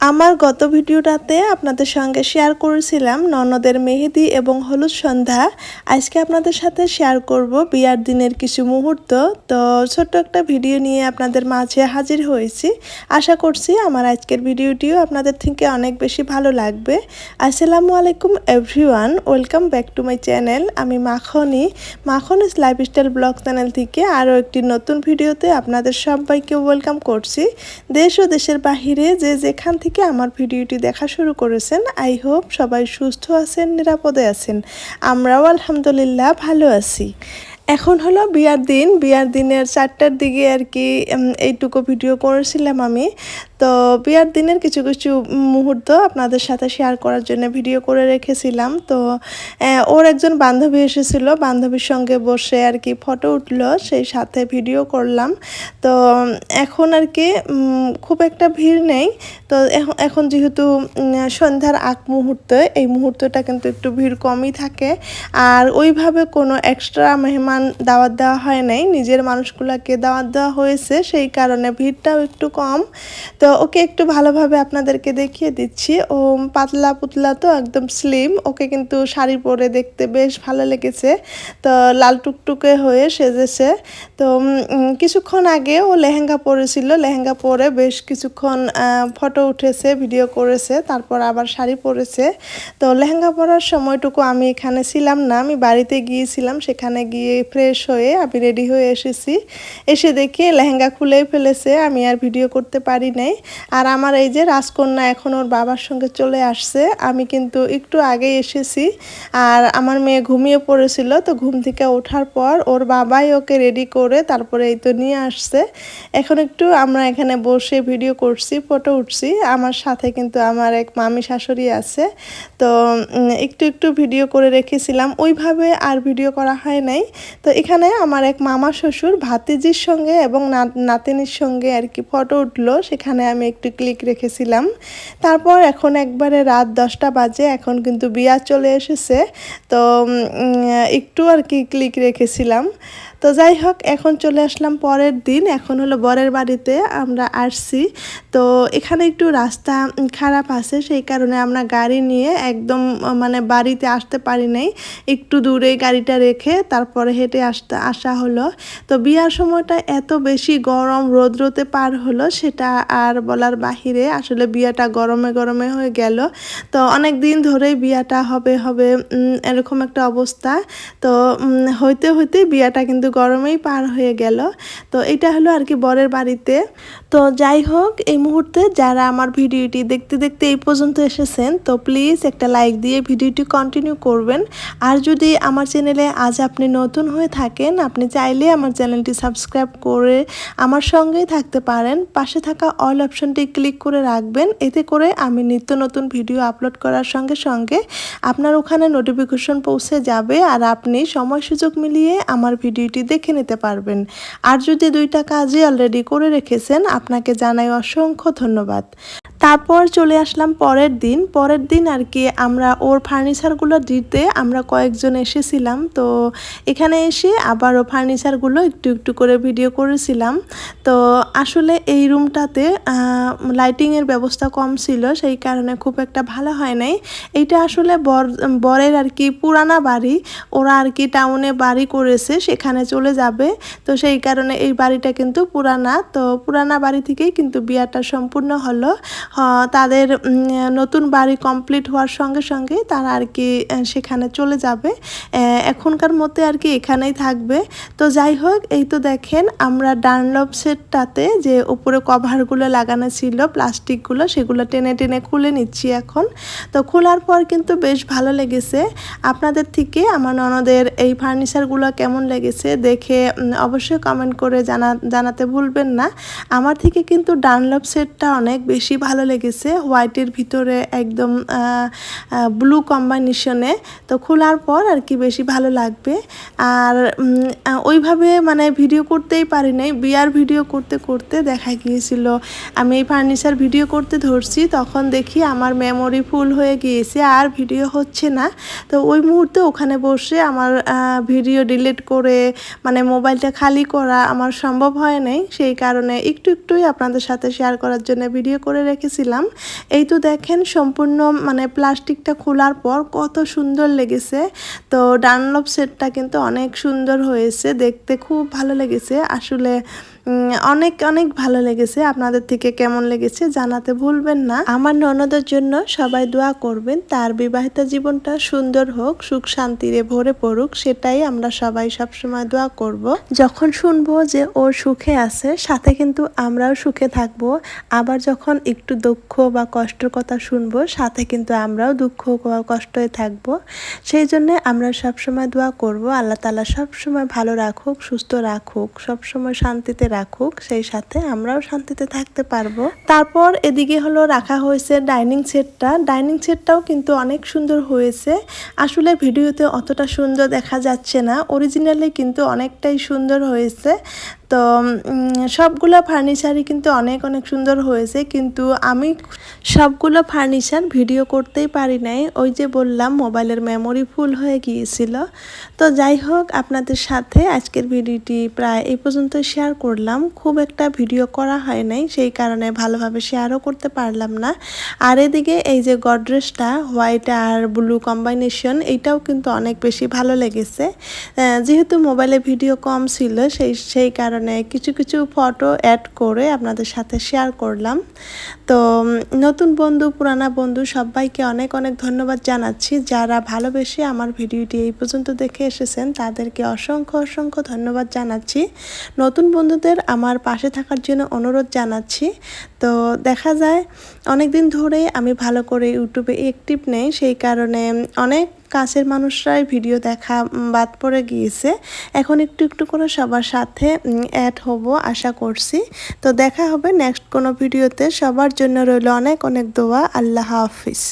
আমার গত ভিডিওটাতে আপনাদের সঙ্গে শেয়ার করেছিলাম ননদের মেহেদি এবং হলুদ সন্ধ্যা। আজকে আপনাদের সাথে শেয়ার করব বিয়ার দিনের কিছু মুহূর্ত। তো ছোট্ট একটা ভিডিও নিয়ে আপনাদের মাঝে হাজির হয়েছি। আশা করছি আমার আজকের ভিডিওটিও আপনাদের থেকে অনেক বেশি ভালো লাগবে। আসসালামু আলাইকুম everyone, welcome back to my channel. আমি মাখনি। মাখন লাইফস্টাইল ব্লগ চ্যানেল থেকে আরও একটি নতুন ভিডিওতে আপনাদের সবাইকে ওয়েলকাম করছি। দেশ ও দেশের বাহিরে যে যেখান থেকে থেকে আমার ভিডিওটি দেখা শুরু করেছেন। আই হোপ সবাই সুস্থ আছেন, নিরাপদে আছেন। আমরাও আলহামদুলিল্লাহ ভালো আছি। এখন হলো বিয়ার দিন। বিয়ার দিনের চারটার দিকে আর কি এইটুকু ভিডিও করেছিলাম আমি। তো বিয়ার দিনের কিছু কিছু মুহূর্ত আপনাদের সাথে শেয়ার করার জন্য ভিডিও করে রেখেছিলাম। তো ওর একজন বান্ধবী এসেছিল, বান্ধবীর সঙ্গে বসে আর কি ফটো উঠল, সেই সাথে ভিডিও করলাম। তো, এখন আর কি খুব একটা ভিড় নেই। তো এখন যেহেতু সন্ধ্যার আগ মুহূর্ত, এই মুহূর্তটা কিন্তু একটু ভিড় কমই থাকে। আর ওইভাবে কোনো এক্সট্রা মেহমান দাওয়াত দেওয়া হয় নাই। নিজের মানুষগুলোকে দাওয়াত দেওয়া হয়েছে, সেই কারণে ভিড়টাও একটু কম। তো তো ওকে একটু ভালোভাবে আপনাদেরকে দেখিয়ে দিচ্ছি। ও পাতলা পুতলা তো একদম স্লিম ওকে কিন্তু শাড়ি পরে দেখতে বেশ ভালো লেগেছে। তো লাল টুকটুকে হয়ে সেজেছে। তো কিছুক্ষণ আগে ও লেহেঙ্গা পরেছিল, লেহেঙ্গা পরে বেশ কিছুক্ষণ ফটো উঠেছে ভিডিও করেছে, তারপর আবার শাড়ি পরেছে। তো লেহেঙ্গা পরার সময়টুকু আমি এখানে ছিলাম না, আমি বাড়িতে গিয়েছিলাম, সেখানে গিয়ে ফ্রেশ হয়ে আমি রেডি হয়ে এসেছি। এসে দেখে লেহেঙ্গা খুলেই ফেলেছে, আমি আর ভিডিও করতে পারি নাই। আর আমার এই যে রাজকন্যা এখন ওর বাবার সঙ্গে চলে আসছে, আমি কিন্তু একটু আগে এসেছি। আর আমার মেয়ে ঘুমিয়ে পড়েছিল, তো ঘুম থেকে ওঠার পর ওর বাবাই ওকে রেডি করে তারপরে এই তো নিয়ে আসছে। এখন একটু আমরা এখানে বসে ভিডিও করছি ফটো উঠছি। আমার সাথে কিন্তু আমার এক মামি শাশুড়ি আছে, তো একটু একটু ভিডিও করে রেখেছিলাম। ওইভাবে আর ভিডিও করা হয় নাই। তো এখানে আমার এক মামা শ্বশুর ভাতিজির সঙ্গে এবং নাতিনির সঙ্গে আর কি ফটো উঠল, সেখানে আমি একটু ক্লিক রেখেছিলাম। তারপর এখন একবারে রাত দশটা বাজে, এখন কিন্তু বিয়া চলে এসেছে। তো একটু আর কি ক্লিক রেখেছিলাম। তো যাই হোক, এখন চলে আসলাম পরের দিন। এখন হলো বরের বাড়িতে আমরা আসছি। তো এখানে একটু রাস্তা খারাপ আছে, সেই কারণে আমরা গাড়ি নিয়ে একদম মানে বাড়িতে আসতে পারি নাই। একটু দূরে গাড়িটা রেখে তারপরে হেঁটে আসতে, আসা হলো। তো বিয়ার সময়টা এত বেশি গরম রোদ্রতে পার হলো, সেটা আর বলার বাহিরে আসলে বিয়াটা গরমে গরমে হয়ে গেল। তো অনেক দিন ধরেই বিয়াটা হবে হবে এরকম একটা অবস্থা। তো হইতে হইতে বিয়াটা কিন্তু গরমেই পার হয়ে গেল। তো এটা হলো আর কি বরের বাড়িতে। তো যাই হোক, এই মুহূর্তে যারা আমার ভিডিওটি দেখতে দেখতে এই পর্যন্ত এসেছেন, তো প্লিজ একটা লাইক দিয়ে ভিডিওটি কন্টিনিউ করবেন। আর যদি আমার চ্যানেলে আজ আপনি নতুন হয়ে থাকেন, আপনি চাইলে আমার চ্যানেলটি সাবস্ক্রাইব করে আমার সঙ্গেই থাকতে পারেন। পাশে থাকা অল অপশনটি ক্লিক করে রাখবেন। এতে করে আমি নিত্য নতুন ভিডিও আপলোড করার সঙ্গে সঙ্গে আপনার ওখানে নোটিফিকেশন পৌঁছে যাবে। আর আপনি সময় সুযোগ মিলিয়ে আমার ভিডিওটি দেখে নিতে পারবেন। আর যদি দুইটা কাজই অলরেডি করে রেখেছেন আপনাকে জানাই অসংখ্য ধন্যবাদ। তারপর চলে আসলাম পরের দিন। পরের দিন আর কি আমরা ওর ফার্নিচারগুলো দিতে আমরা কয়েকজন এসেছিলাম। তো এখানে এসে আবারও ফার্নিচারগুলো একটু একটু করে ভিডিও করেছিলাম। তো আসলে এই রুমটাতে লাইটিংয়ের ব্যবস্থা কম ছিল, সেই কারণে খুব একটা ভালো হয় নাই। এইটা আসলে বর, বরের আর কি পুরানা বাড়ি। ওরা আর কি টাউনে বাড়ি করেছে, সেখানে চলে যাবে। তো সেই কারণে এই বাড়িটা কিন্তু পুরানা। তো পুরানা বাড়ি থেকেই কিন্তু বিয়াটা সম্পূর্ণ হলো। তাদের নতুন বাড়ি কমপ্লিট হওয়ার সঙ্গে সঙ্গে তারা আর কি সেখানে চলে যাবে। এখনকার মতে আর কি এখানেই থাকবে। তো যাই হোক, এই তো দেখেন আমরা ডানলপ সেটটাতে যে উপরে কভারগুলো লাগানো ছিল প্লাস্টিকগুলো সেগুলো টেনে টেনে খুলে নিচ্ছি এখন। তো খোলার পর কিন্তু বেশ ভালো লেগেছে। আপনাদের থেকে আমার ননদের এই ফার্নিচারগুলো কেমন লেগেছে দেখে অবশ্যই কমেন্ট করে জানা, জানাতে ভুলবেন না। আমার থেকে কিন্তু ডানলপ সেটটা অনেক বেশি ভালো লেগেছে। হোয়াইটের ভিতরে একদম ব্লু কম্বাইনেশনে তো খোলার পর আর কি বেশি ভালো লাগবে। আর ওইভাবে মানে ভিডিও করতেই পারি নাই। বিয়ার ভিডিও করতে করতে দেখা গিয়েছিল। আমি এই ফার্নিচার ভিডিও করতে ধরছি, তখন দেখি আমার মেমোরি ফুল হয়ে গিয়েছে, আর ভিডিও হচ্ছে না। তো ওই মুহূর্তে ওখানে বসে আমার ভিডিও ডিলিট করে মানে মোবাইলটা খালি করা আমার সম্ভব হয় নাই। সেই কারণে একটু, একটুই আপনাদের সাথে শেয়ার করার জন্য ভিডিও করে রেখে রেখেছিলাম এই তো দেখেন সম্পূর্ণ মানে প্লাস্টিকটা খোলার পর কত সুন্দর লেগেছে। তো ডানলপ সেটটা কিন্তু অনেক সুন্দর হয়েছে, দেখতে খুব ভালো লেগেছে। আসলে অনেক অনেক ভালো লেগেছে। আপনাদের থেকে কেমন লেগেছে জানাতে ভুলবেন না। আমার ননদের জন্য সবাই দোয়া করবেন। তার বিবাহিত জীবনটা সুন্দর হোক, সুখ শান্তিরে ভরে পড়ুক, সেটাই আমরা সবাই সবসময় দোয়া করব। যখন শুনব যে ও সুখে আছে, সাথে কিন্তু আমরাও সুখে থাকব। আবার যখন একটু দুঃখ বা কষ্টের কথা শুনব, সাথে কিন্তু আমরাও দুঃখ বা কষ্টে থাকব। সেই জন্য আমরা সবসময় দোয়া করব। আল্লাহ তালা সবসময় ভালো রাখুক, সুস্থ রাখুক, সবসময় শান্তিতে রাখুক। সেই সাথে আমরাও শান্তিতে থাকতে পারব। তারপর এদিকে হলো রাখা হয়েছে ডাইনিং সেটটা। ডাইনিং সেটটাও কিন্তু অনেক সুন্দর হয়েছে। আসলে ভিডিওতে অতটা সুন্দর দেখা যাচ্ছে না। অরিজিনালি কিন্তু অনেকটাই সুন্দর হয়েছে। তো সবগুলো ফার্নিচারই কিন্তু অনেক অনেক সুন্দর হয়েছে। কিন্তু আমি সবগুলো ফার্নিচার ভিডিও করতেই পারি নাই। ওই যে বললাম, মোবাইলের মেমোরি ফুল হয়ে গিয়েছিল। তো যাই হোক, আপনাদের সাথে আজকের ভিডিওটি প্রায় এই পর্যন্ত শেয়ার করলাম। খুব একটা ভিডিও করা হয় নাই, সেই কারণে ভালোভাবে শেয়ারও করতে পারলাম না। আর এদিকে এই যে গডরেজটা হোয়াইট আর ব্লু কম্বাইনেশন এইটাও কিন্তু অনেক বেশি ভালো লেগেছে। যেহেতু মোবাইলে ভিডিও কম ছিল, সেই সেই কারণে কিছু কিছু ফটো অ্যাড করে আপনাদের সাথে শেয়ার করলাম। তো নতুন বন্ধু, পুরানা বন্ধু, সবাইকে অনেক অনেক ধন্যবাদ জানাচ্ছি। যারা ভালোবেসে আমার ভিডিওটি এই পর্যন্ত দেখে এসেছেন, তাদেরকে অসংখ্য অসংখ্য ধন্যবাদ জানাচ্ছি। নতুন বন্ধুদের আমার পাশে থাকার জন্য অনুরোধ জানাচ্ছি। তো, দেখা যায় অনেক দিন ধরে আমি ভালো করে ইউটিউবে অ্যাক্টিভ নেই, সেই কারণে অনেক কাছের মানুষরাই ভিডিও দেখা বাদ পড়ে গিয়েছে। এখন একটু একটু করে সবার সাথে অ্যাড হব আশা করছি। তো দেখা হবে নেক্সট কোনো ভিডিওতে। সবার জন্য রইল অনেক অনেক দোয়া। আল্লাহ হাফিজ।